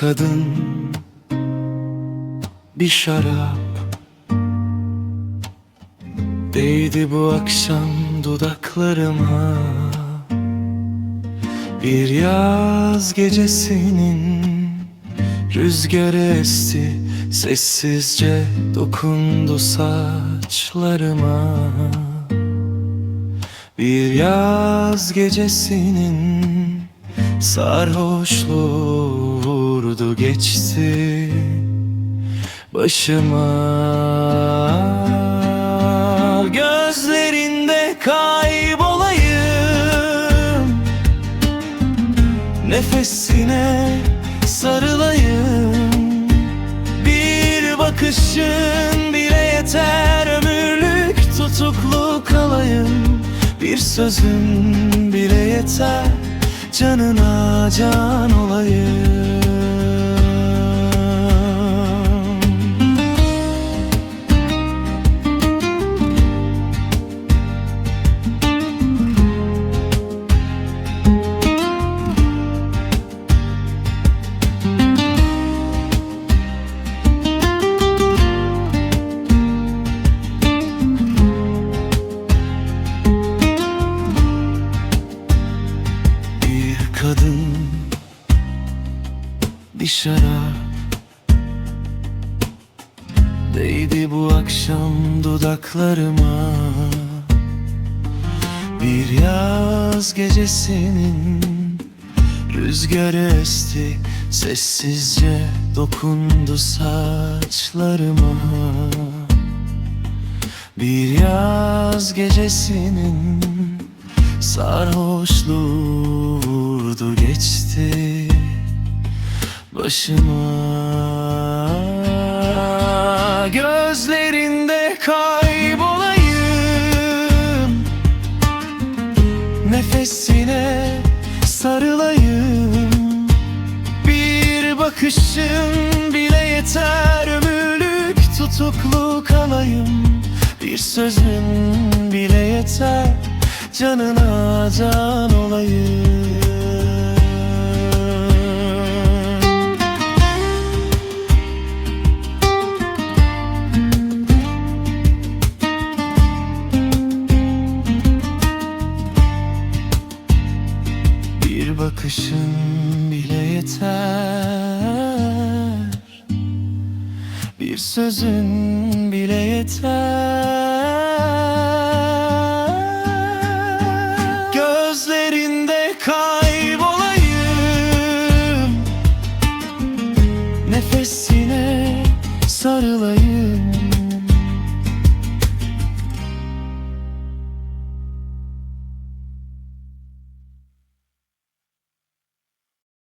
kadın Bir şarap. Değdi bu akşam dudaklarıma. Bir yaz gecesinin Rüzgarı esti Sessizce dokundu saçlarıma. Bir yaz gecesinin Sarhoşluğu vurdu geçti Başıma. Gözlerinde kaybolayım Nefesine sarılayım. Bir bakışın bile yeter Ömürlük tutuklu kalayım. Bir sözün bile yeter Canına can olayım Bir şarap Değdi bu akşam dudaklarıma. Bir yaz gecesinin Rüzgarı esti Sessizce dokundu saçlarıma. Bir yaz gecesinin Sarhoşluğu vurdu geçti Başıma. Gözlerinde kaybolayım. Nefesine sarılayım. Bir bakışın bile yeter. Ömürlük tutuklu kalayım. Bir sözün bile yeter. Canına can olayım Bir bakışın bile yeter. Bir sözün bile yeter. Gözlerinde kaybolayım. Nefesine sarılayım.